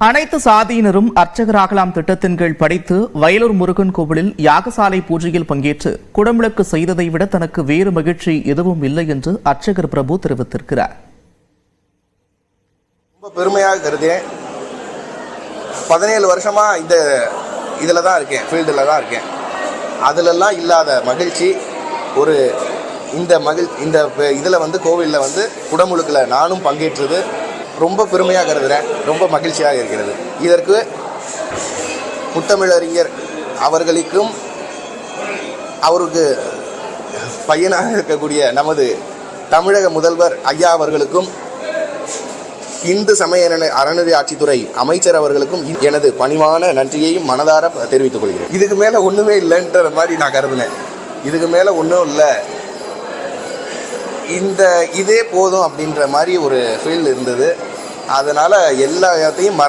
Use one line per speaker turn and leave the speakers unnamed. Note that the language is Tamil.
அனைத்து சாதியினரும் அர்ச்சகராகலாம் திட்டத்தின் கீழ் படித்து வயலூர் முருகன் கோவிலில் யாகசாலை பூஜையில் பங்கேற்று குடமுழக்கு செய்ததை விட தனக்கு வேறு மகிழ்ச்சி எதுவும் இல்லை என்று அர்ச்சகர் பிரபு தெரிவித்திருக்கிறார்.
ரொம்ப பெருமையாக கருதேன் பதினேழு வருஷமா இந்த இதில் தான் இருக்கேன் ஃபீல்டில் தான் இருக்கேன். அதிலெல்லாம் இல்லாத மகிழ்ச்சி ஒரு இந்த மகிழ் இந்த இதில் வந்து கோவிலில் வந்து குடமுழுக்கில் நானும் பங்கேற்றது ரொம்ப பெருமையாக கருதுகிறேன் ரொம்ப மகிழ்ச்சியாக இருக்கிறது. இதற்கு முத்தமிழறிஞர் அவர்களுக்கும் அவருக்கு பையனாக இருக்கக்கூடிய நமது தமிழக முதல்வர் ஐயா அவர்களுக்கும் இந்து சமய அறநிலை- ஆட்சித்துறை அமைச்சர் அவர்களுக்கும் எனது பணிவான நன்றியையும் மனதார தெரிவித்துக் கொள்கிறேன். இதுக்கு மேலே ஒன்றுமே இல்லைன்ற மாதிரி நான் கருதினேன். இதுக்கு மேலே ஒன்றும் இல்லை. இந்த இதே போதும் அப்படின்ற மாதிரி ஒரு ஃபீல் இருந்தது. அதனால எல்லாத்தையும்